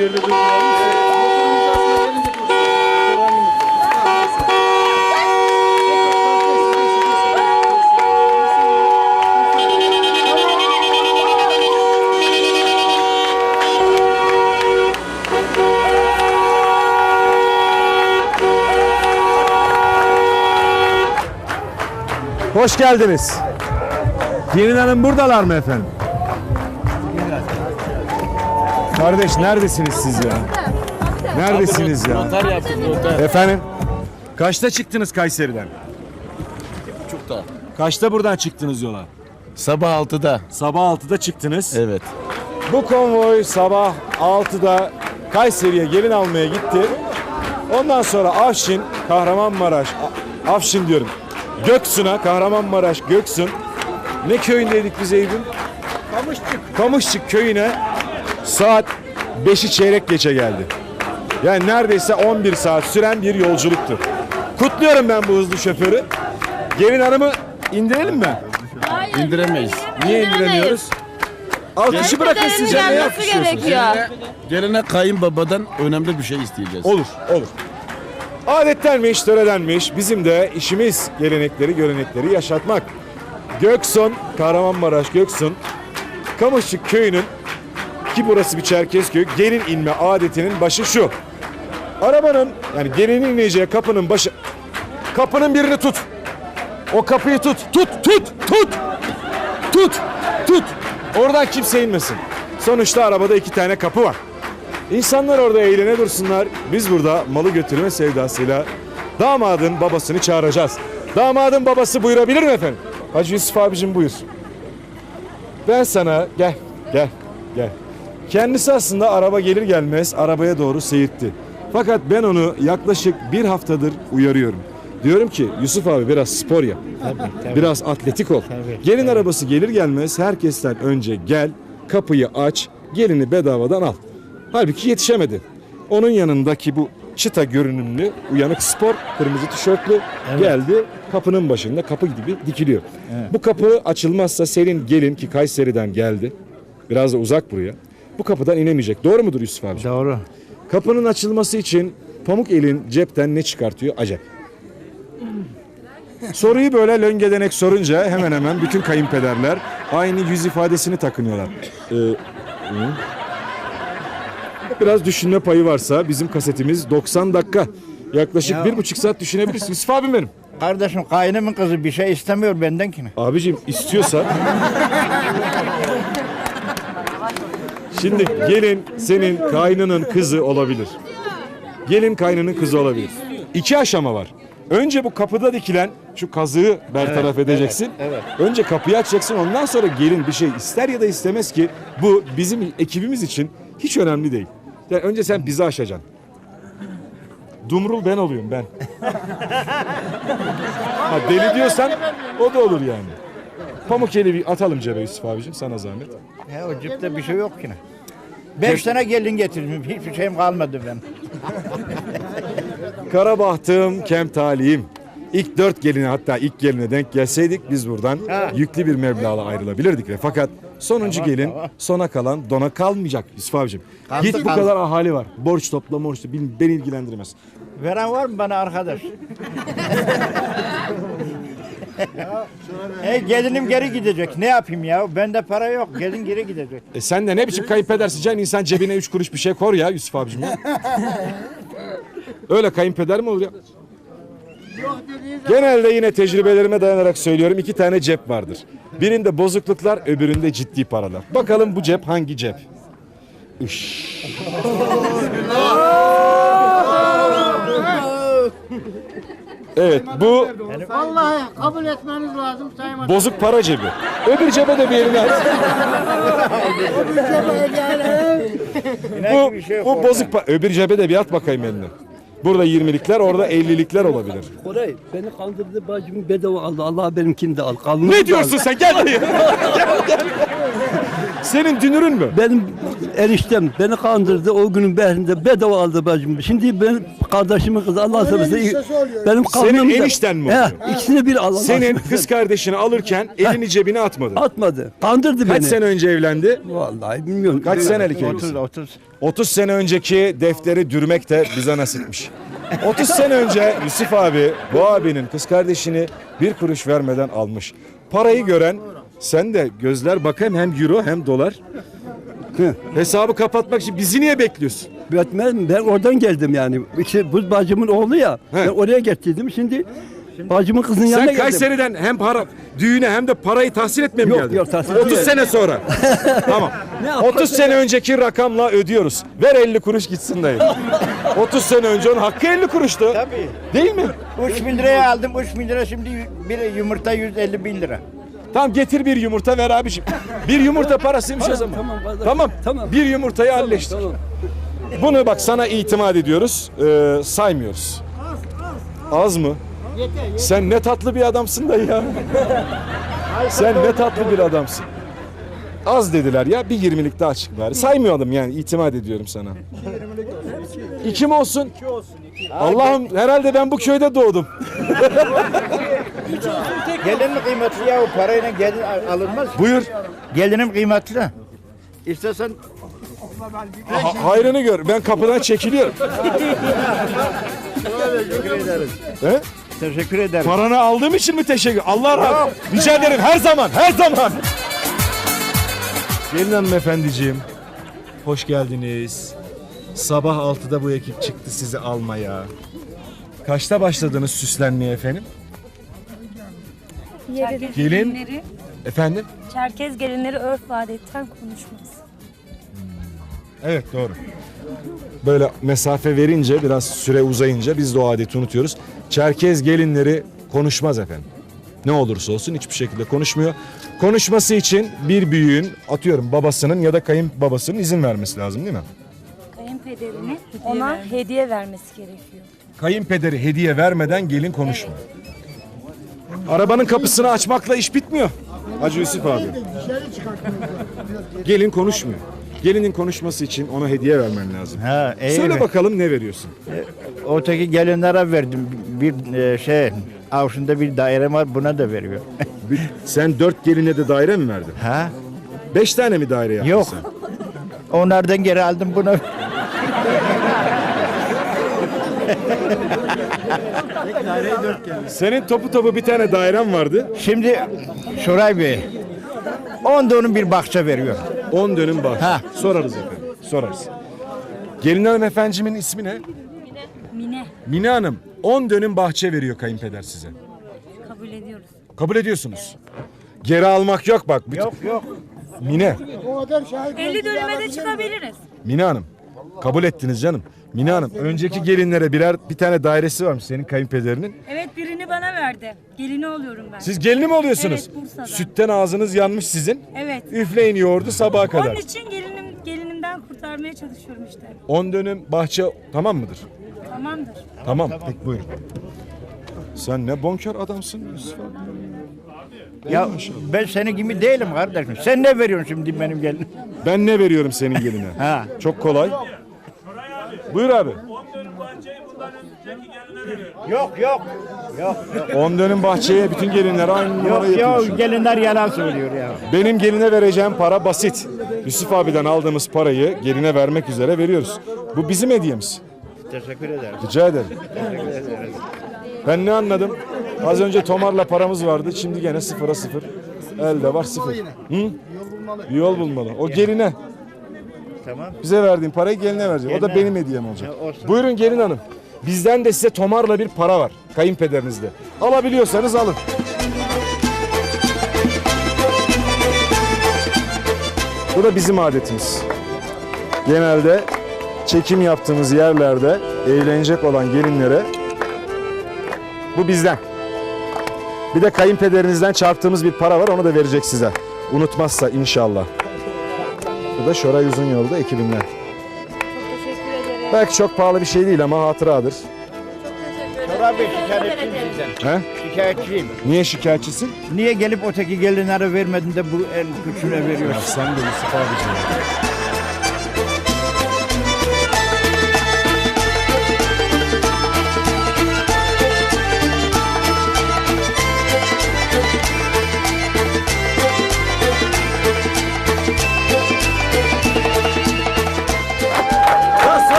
Motor hangimiz? Hoş geldiniz. Gelin hanım buradalar mı efendim? Kardeş neredesiniz siz ya? Neredesiniz ya? Noter yaptık noter. Efendim? Kaçta çıktınız Kayseri'den? Çok da. Kaçta buradan çıktınız yola? Sabah 6'da. Sabah 6'da çıktınız. Evet. Bu konvoy sabah 6'da Kayseri'ye gelin almaya gitti. Ondan sonra Afşin, Kahramanmaraş, Afşin diyorum. Göksun'a, Kahramanmaraş, Göksun. Ne köyündeydik biz Eyüp'üm? Kamışçık. Kamışçık köyüne saat 5'i çeyrek geçe geldi. Yani neredeyse 11 saat süren bir yolculuktu. Kutluyorum ben bu hızlı şoförü. Gelin hanımı indirelim mi? Hayır, İndiremeyiz. Niye indiremiyoruz? Alkışı bırakın sizce ne gelmesi yapışıyorsunuz? gerekiyor. Gelene kayınbabadan önemli bir şey isteyeceğiz. Olur, olur. Adettenmiş, töredenmiş. Bizim de işimiz gelenekleri, görenekleri yaşatmak. Göksun, Kahramanmaraş Göksun, Kamışlık köyünün ki burası bir Çerkezköy, gelin inme adetinin başı şu. Arabanın yani gelinin ineceği kapının başı kapının birini tut. O kapıyı tut. Tut, tut, tut. Tut, tut. Oradan kimse inmesin. Sonuçta arabada iki tane kapı var. İnsanlar orada eğlene dursunlar. Biz burada malı götürme sevdasıyla damadın babasını çağıracağız. Damadın babası buyurabilir mi efendim? Hacı Yusuf abicim buyur. Ben sana gel gel gel. Kendisi aslında araba gelir gelmez arabaya doğru seyirtti. Fakat ben onu yaklaşık bir haftadır uyarıyorum. Diyorum ki Yusuf abi biraz spor yap. Biraz atletik ol. Gelin arabası gelir gelmez herkesten önce gel, kapıyı aç, gelini bedavadan al. Halbuki yetişemedi. Onun yanındaki bu çıta görünümlü uyanık spor kırmızı tişörtlü geldi kapının başında kapı gibi dikiliyor. Bu kapı açılmazsa senin gelin ki Kayseri'den geldi. Biraz da uzak buraya. Bu kapıdan inemeyecek. Doğru mudur Yusuf abi? Doğru. Kapının açılması için pamuk elin cepten ne çıkartıyor? Acep. Soruyu böyle löngedenek sorunca hemen hemen bütün kayınpederler aynı yüz ifadesini takınıyorlar. Ee, hı. Biraz düşünme payı varsa bizim kasetimiz 90 dakika. Yaklaşık Ya. bir buçuk saat düşünebilirsin. Yusuf abim benim. Kardeşim kaynımın kızı bir şey istemiyor benden ki. Abicim istiyorsa... Şimdi gelin senin kaynının kızı olabilir. Gelin kaynının kızı olabilir. İki aşama var. Önce bu kapıda dikilen şu kazığı bertaraf edeceksin. Önce kapıyı açacaksın ondan sonra gelin bir şey ister ya da istemez ki bu bizim ekibimiz için hiç önemli değil. Yani önce sen bizi aşacaksın. Dumrul ben oluyorum ben. Ha, deli diyorsan o da olur yani. Pamuk eli bir atalım cebe Yusuf abicim sana zahmet. Ya o cipte bir şey yok ki. ne. Beş tane gelin getirdim. Hiçbir şeyim kalmadı ben. Kara bahtım, kem talihim. İlk dört geline hatta ilk geline denk gelseydik biz buradan Ha. yüklü bir meblağla ayrılabilirdik. ve Fakat sonuncu Tamam, gelin tamam. sona kalan dona kalmayacak Yusuf abicim. Kaldı, Git bu kaldı. kadar ahali var. Borç topla borç topla. Beni ilgilendirmez. Veren var mı bana arkadaş? e, gelinim geri gidecek. Ne yapayım ya? Bende para yok. Gelin geri gidecek. E sen de ne biçim kayınpedersin can insan cebine üç kuruş bir şey kor ya Yusuf abicim ya. Öyle kayınpeder mi olur ya? Genelde yine tecrübelerime dayanarak söylüyorum iki tane cep vardır. Birinde bozukluklar öbüründe ciddi paralar. Bakalım bu cep hangi cep? Üş. Evet bu Vallahi kabul etmeniz lazım Sayın Vatandaş. bozuk para cebi. Öbür cebe de bir elini at. Bu, şey bu bozuk para. Öbür cebe de bir at bakayım eline. Burada 20'likler orada 50'likler olabilir. Koray beni kandırdı bacımı bedava aldı. Allah benimkini de al. Kalmış Ne diyorsun sen? Gel dayı. Gel, gel. Senin dünürün mü? Benim eniştem beni kandırdı. O günün behrinde bedava aldı bacımı. Şimdi benim kardeşimin kızı Allah seversen benim Senin karnımda- enişten mi He, ikisini bir Allah Senin seversen. kız kardeşini alırken elini cebine atmadı. atmadı. Kandırdı Kaç beni. sene önce evlendi? Vallahi bilmiyorum. Kaç senelik 30 evlisin? 30. 30 sene önceki defteri dürmek de bize nasipmiş. 30 sene önce Yusuf abi bu abinin kız kardeşini bir kuruş vermeden almış. Parayı gören sen de gözler bakayım hem euro hem dolar. Hı. Hesabı kapatmak için bizi niye bekliyorsun? Ben, ben oradan geldim yani. İşte bu bacımın oğlu ya. He. Ben oraya getirdim. Şimdi bacımın kızının yanına Sen geldim. Kayseri'den hem para düğüne hem de parayı tahsil etmeye mi Yok, geldin? yok, tahsil 30 etmiyorum. sene sonra. tamam. Ne yapalım? 30 sene önceki rakamla ödüyoruz. Ver 50 kuruş gitsin dayı. 30 sene önce onun hakkı 50 kuruştu. Tabii. Değil mi? 3 bin liraya aldım. 3 bin lira şimdi bir yumurta 150 bin lira. Tamam getir bir yumurta ver abiciğim. Bir yumurta parasıymış o zaman. tamam. Tamam. Tamam. Bir yumurtayı halleştir. Tamam. Bunu bak sana itimat ediyoruz. Ee, saymıyoruz. Az mı? Sen ne tatlı bir adamsın da ya. Sen ne tatlı bir adamsın. Az dediler ya bir yirmilik daha çık bari. Saymıyordum yani itimat ediyorum sana. İki mi olsun? Allah'ım herhalde ben bu köyde doğdum. Gelin mi kıymetli ya o parayla gelin al- alınmaz. Buyur. Gelinim kıymetli. İstersen Ha- hayrını gör. Ben kapıdan çekiliyorum. teşekkür ederim. He? Teşekkür ederim. Paranı aldığım için mi teşekkür? Allah razı Rica ederim her zaman, her zaman. Gelin hanımefendiciğim, hoş geldiniz. Sabah 6'da bu ekip çıktı sizi almaya. Kaçta başladınız süslenmeye efendim? Çerkez Gelin. gelinleri, Efendim? Çerkez gelinleri örf ve adetten konuşmaz. Evet doğru. Böyle mesafe verince biraz süre uzayınca biz de o adeti unutuyoruz. Çerkez gelinleri konuşmaz efendim. Ne olursa olsun hiçbir şekilde konuşmuyor. Konuşması için bir büyüğün atıyorum babasının ya da kayınbabasının izin vermesi lazım değil mi? Kayınpederini ona hediye vermesi gerekiyor. Kayınpederi hediye vermeden gelin konuşmuyor. Arabanın kapısını açmakla iş bitmiyor. Hacı Yusuf abi. Gelin konuşmuyor. Gelinin konuşması için ona hediye vermen lazım. Ha, iyi Söyle mi? bakalım ne veriyorsun? Öteki gelinlere verdim. Bir e, şey avşında bir daire var buna da veriyor. Sen dört geline de daire mi verdin? ha? Beş tane mi daire yaptın Yok. sen? Onlardan geri aldım Senin topu topu bir tane dairen vardı. Şimdi Şoray Bey. Onda onun bir bahçe veriyor. On dönüm bahçe. Ha. Sorarız efendim. Sorarız. Gelin hanım efendicimin ismi ne? Mine Mine Hanım. On dönüm bahçe veriyor kayınpeder size. kabul ediyoruz. Kabul ediyorsunuz. Geri almak yok bak. Yok yok. Mine. 50 dönüme de çıkabiliriz. Mine Hanım. Kabul ettiniz canım. Mine Hanım. Önceki gelinlere birer bir tane dairesi varmış senin kayınpederinin. Evet birini bana verdi. Gelini oluyorum ben. Siz gelini mi oluyorsunuz? Evet, Bursa'da. Sütten ağzınız yanmış sizin. Evet. Üfleyin yoğurdu sabaha kadar. Onun için gelinim gelinimden kurtarmaya çalışıyorum işte. 10 dönüm bahçe tamam mıdır? Tamamdır. Tamam. Peki buyurun. Sen ne bonkör adamsın Yusuf abi. Ya ben senin gibi değilim kardeşim. Sen ne veriyorsun şimdi benim gelinim? Ben ne veriyorum senin geline? Ha. Çok kolay. Buyur abi. Yok yok. Yok yok. 10 dönüm bahçeye bütün gelinler aynı numara Yok yapıyor. ya gelinler yalan söylüyor ya. Benim geline vereceğim para basit. Yusuf abiden aldığımız parayı geline vermek üzere veriyoruz. Bu bizim hediyemiz. Teşekkür ederim. Rica ederim. Ben ne anladım? Az önce Tomar'la paramız vardı. Şimdi gene sıfıra sıfır. Elde var sıfır. Hı? Bir yol bulmalı. O geline. Tamam. Bize verdiğin parayı geline verecek. O da Geline. benim hediyem olacak. Ya olsun. Buyurun gelin hanım. Bizden de size Tomar'la bir para var. Kayınpederinizde. Alabiliyorsanız alın. Bu da bizim adetimiz. Genelde çekim yaptığımız yerlerde eğlenecek olan gelinlere bu bizden. Bir de kayınpederinizden çarptığımız bir para var onu da verecek size. Unutmazsa inşallah. Bu da Şoray Uzun Yolda ekibinden. Çok teşekkür ederim. Belki çok pahalı bir şey değil ama hatıradır. Çok teşekkür ederim. Murat Bey şikayetçiyim sizden. He? Şikayetçiyim. Niye şikayetçisin? Niye gelip öteki gelinlere vermedin de bu el güçüne Ya veriyorsun? sen de Yusuf abicim.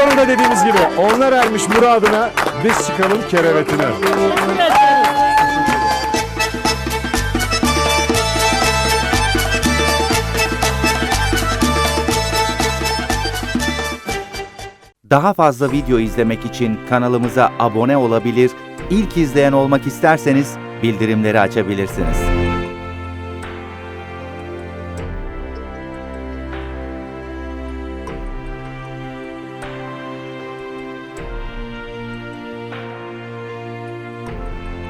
Sonunda dediğimiz gibi onlar ermiş muradına biz çıkalım kerevetine. Daha fazla video izlemek için kanalımıza abone olabilir, ilk izleyen olmak isterseniz bildirimleri açabilirsiniz.